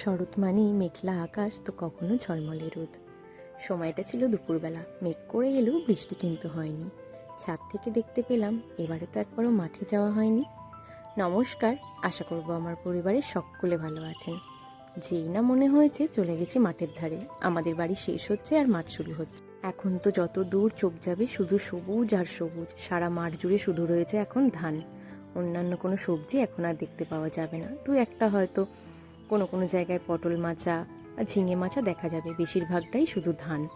শরৎ মানেই মেঘলা আকাশ, তো কখনো ঝলমলে রোদ। সময়টা ছিল দুপুরবেলা, মেঘ করে এলেও বৃষ্টি কিন্তু হয়নি। ছাদ থেকে দেখতে পেলাম, এবারে তো একবারও মাঠে যাওয়া হয়নি। নমস্কার, আশা করব আমার পরিবারের সকলে ভালো আছেন। যেই না মনে হয়েছে চলে গেছি মাঠের ধারে, আমাদের বাড়ি শেষ হচ্ছে আর মাঠ শুরু হচ্ছে। এখন তো যত দূর চোখ যাবে শুধু সবুজ আর সবুজ, সারা মাঠ জুড়ে শুধু রয়েছে এখন ধান। অন্যান্য কোনো সবজি এখন আর দেখতে পাওয়া যাবে না, দু একটা হয়তো কোনো কোনো জায়গায় পটল মাচা আর ঝিঙে মাচা দেখা যাবে। বেশিরভাগটাই শুধু ধান।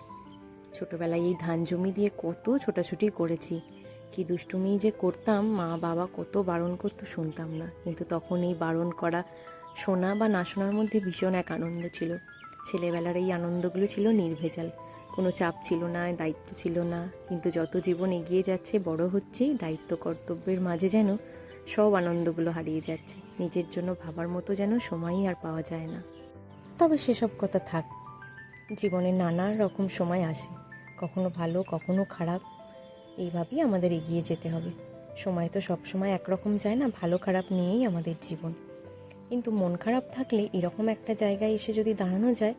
ছোটোবেলায় এই ধান জমি দিয়ে কত ছোটাছুটি করেছি। কি দুষ্টুমি যে করতাম, মা বাবা কত বারণ করতো শুনতাম না। কিন্তু তখন এই বারণ করা শোনা বা না শোনার মধ্যে ভীষণ এক আনন্দ ছিল। ছেলেবেলার এই আনন্দগুলো ছিল নির্ভেজাল। কোনো চাপ ছিল না, দায়িত্ব ছিল না। কিন্তু যত জীবন এগিয়ে যাচ্ছে, বড় হচ্ছেই দায়িত্ব কর্তব্যের মাঝে যেন সব আনন্দগুলো হারিয়ে যাচ্ছে। নিজের জন্য ভাবার মতো যেন সময়ই আর পাওয়া যায় না। তবে সেসব কথা থাক, জীবনে নানা রকম সময় আসে, কখনো ভালো, কখনো খারাপ, এইভাবেই আমাদের এগিয়ে যেতে হবে। সময় তো সব সময় একরকম যায় না, ভালো খারাপ নিয়েই আমাদের জীবন। কিন্তু মন খারাপ থাকলে এরকম একটা জায়গায় এসে যদি দাঁড়ানো যায়,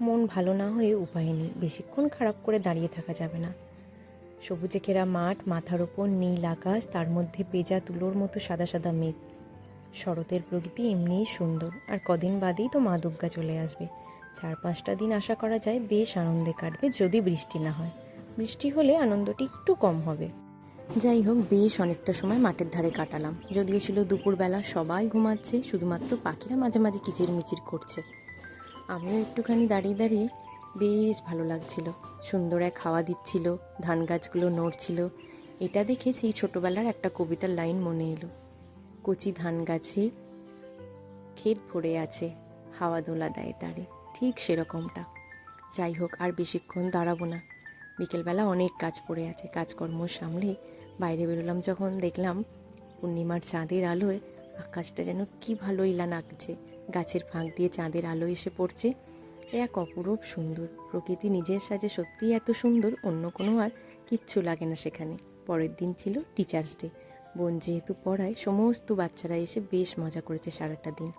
মন ভালো না হয়ে উপায় নেই, বেশিক্ষণ খারাপ করে দাঁড়িয়ে থাকা যাবে না। সবুজে ঘেরা মাঠ, মাথার ওপর নীল আকাশ, তার মধ্যে পেজা তুলোর মতো সাদা সাদা মেঘ। শরতের প্রকৃতি এমনিই সুন্দর, আর কদিন বাদেই তো মা দুর্গা চলে আসবে। চার পাঁচটা দিন আশা করা যায় বেশ আনন্দে কাটবে যদি বৃষ্টি না হয়। বৃষ্টি হলে আনন্দটি একটু কম হবে। যাই হোক, বেশ অনেকটা সময় মাঠের ধারে কাটালাম। যদিও ছিল দুপুরবেলা, সবাই ঘুমাচ্ছে, শুধুমাত্র পাখিরা মাঝে মাঝে কিচির মিচির করছে। আমিও একটুখানি দাঁড়িয়ে দাঁড়িয়ে বেশ ভালো লাগছিল। সুন্দর এক হাওয়া দিচ্ছিল, ধান গাছগুলো নড়ছিল। এটা দেখে সেই ছোটবেলার একটা কবিতার লাইন মনে এলো। কচি ধান গাছে ক্ষেত ভরে আছে, হাওয়া দোলা দেয় তারে। ঠিক সেরকমটা। যাই হোক, আর বেশিক্ষণ দাঁড়াবো না। বিকেলবেলা অনেক কাজ পড়ে আছে, কাজকর্ম সামলে বাইরে বেরোলাম যখন দেখলাম পূর্ণিমার চাঁদের আলোয় আকাশটা যেন কি ভালোই লাগছে গাছের ফাঁক দিয়ে চাঁদের আলো এসে পড়ছে। এক অপরূপ সুন্দর। প্রকৃতি নিজের সাজে সত্যিই এত সুন্দর, অন্য কোনো আর কিচ্ছু লাগে না সেখানে। পরের দিন ছিল টিচার্স ডে বোন যেহেতু পড়ায়, সমস্ত বাচ্চারা এসে বেশ মজা করেছে সারাটা দিন।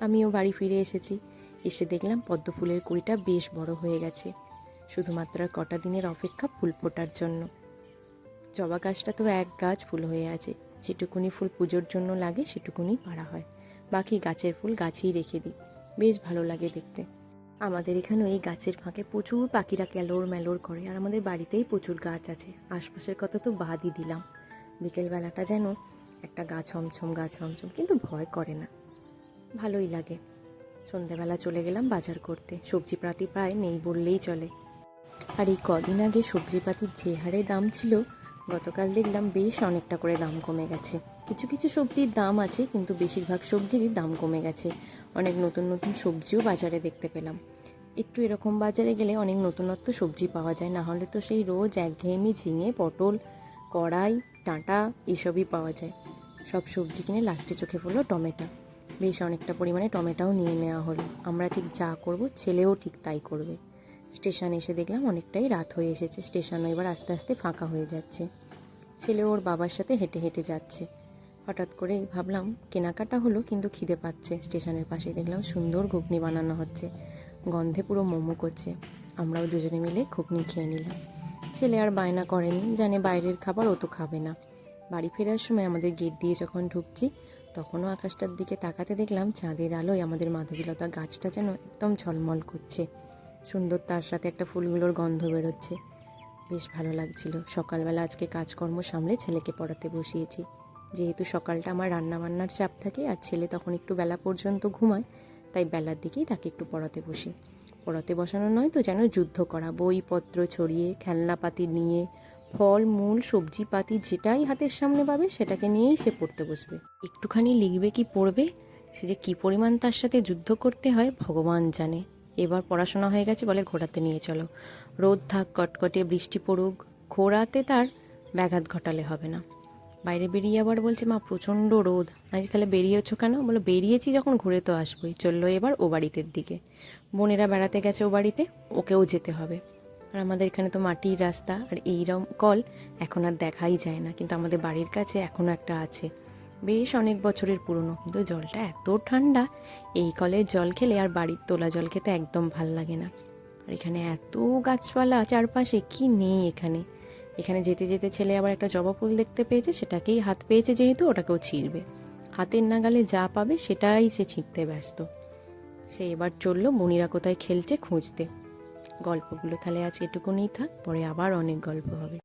আমিও বাড়ি ফিরে এসেছি। এসে দেখলাম পদ্ম ফুলের কুড়িটা বেশ বড় হয়ে গেছে। শুধুমাত্র কটা দিনের অপেক্ষা ফুল ফোটার জন্য। জবা গাছটা তো এক গাছ ফুল হয়ে আছে। যেটুকুনি ফুল পুজোর জন্য লাগে, সেটুকুনি পাড়া হয়। বাকি গাছের ফুল গাছেই রেখে দিই। বেশ ভালো লাগে দেখতে। আমাদের এখানে এই গাছের ফাঁকে প্রচুর পাখিরা ক্যালোর ম্যালোর করে আর আমাদের বাড়িতেই প্রচুর গাছ আছে। আশপাশের কথা তো বাদই দিলাম। বিকেলবেলাটা যেন একটা গা ছমছম গা ছমছম, কিন্তু ভয় করে না। ভালোই লাগে। সন্ধেবেলা চলে গেলাম বাজার করতে। সবজিপাতি প্রায় নেই বললেই চলে। আর এই কদিন আগে সবজিপাতির যে হারে দাম ছিল, গতকাল দেখলাম বেশ অনেকটা করে দাম কমে গেছে। কিছু কিছু সবজির দাম আছে, কিন্তু বেশিরভাগ সবজিরই দাম কমে গেছে। অনেক নতুন নতুন সবজিও বাজারে দেখতে পেলাম। একটু এরকম বাজারে গেলে অনেক নতুনত্ব সবজি পাওয়া যায়। না হলে তো সেই রোজ একঘেয়েমি ঝিঙে, পটল, কড়াই, ডাঁটা এসবই পাওয়া যায়। সব সবজি কিনে লাস্টে চোখে পড়ল টমেটো। বেশ অনেকটা পরিমাণে টমেটোও নিয়ে নেওয়া হলো। আমরা ঠিক যা করব, ছেলেও ঠিক তাই করবে। স্টেশন এসে দেখলাম অনেকটাই রাত হয়ে এসেছে। স্টেশনও এবার আস্তে আস্তে ফাঁকা হয়ে যাচ্ছে। ছেলে ওর বাবার সাথে হেঁটে হেঁটে যাচ্ছে। হঠাৎ করে ভাবলাম কেনাকাটা হলো কিন্তু খিদে পাচ্ছে। স্টেশনের পাশে দেখলাম সুন্দর ঘুগনি বানানো হচ্ছে। গন্ধে পুরো মোমো করছে। আমরাও দুজনে মিলে ঘুগনি খেয়ে নিলাম। ছেলে আর বায়না করেনি, জানে বাইরের খাবার ও তো খাবে না। বাড়ি ফেরার সময় আমাদের গেট দিয়ে যখন ঢুকছি, তখনও আকাশটার দিকে তাকাতে দেখলাম চাঁদের আলোয় আমাদের মাধবীলতা গাছটা যেন একদম ঝলমল করছে। সুন্দর তার সাথে একটা ফুলগুলোর গন্ধ বেরোচ্ছে। বেশ ভালো লাগছিল। সকালবেলা আজকে কাজকর্ম সামলে ছেলেকে পড়াতে বসিয়েছি। যেহেতু সকালটা আমার রান্না বান্নার চাপ থাকে আর ছেলে তখন একটু বেলা পর্যন্ত ঘুমায়, তাই বেলার দিকেই তাকে একটু পড়াতে বসি। পড়াতে বসানো নয় তো যেন যুদ্ধ করা, বইপত্র ছড়িয়ে, খেলনাপাতি নিয়ে, ফল, মূল সবজি পাতি যেটাই হাতের সামনে পাবে সেটাকে নিয়েই সে পড়তে বসবে। একটুখানি লিখবে কি পড়বে? সে যে কী পরিমাণ তার সাথে যুদ্ধ করতে হয় ভগবান জানে। এবার পড়াশোনা হয়ে গেছে বলে ঘোরাতে নিয়ে চলো। রোদ থাক, কটকটে বৃষ্টি পড়ুক ঘোরাতে তার ব্যাঘাত ঘটালে হবে না। বাইরে বেরিয়ে আবার বলছে, মা, প্রচণ্ড রোদ। আমি তাহলে বেরিয়েছো কেন? বলো বেরিয়েছি যখন ঘুরে তো আসবোই। চলল এবার ও বাড়িতে দিকে। বোনেরা বেড়াতে গেছে ও বাড়িতে? ওকেও যেতে হবে। আর আমাদের এখানে তো মাটির রাস্তা। আর এইরকম কল এখন আর দেখাই যায় না। কিন্তু আমাদের বাড়ির কাছে এখনও একটা আছে। বেশ অনেক বছরের পুরনো। কিন্তু জলটা এত ঠান্ডা। এই কলের জল খেলে আর বাড়ির তোলা জল খেতে একদম ভালো লাগে না। আর এখানে এত গাছপালা চারপাশে, কি নেই এখানে? এখানে যেতে যেতে ছেলে আবার একটা জবা ফুল দেখতে পেয়েছে, সেটাকেই হাত পেয়েছে যেহেতু ওটাকেও ছিঁড়বে। হাতের নাগালে যা পাবে সেটাই সে ছিঁড়তে ব্যস্ত। সে এবার চলল, মনিরা কোথায় খেলছে খুঁজতে। গল্পগুলো তাহলে আজ এটুকুনেই থাক, পরে আবার অনেক গল্প হবে।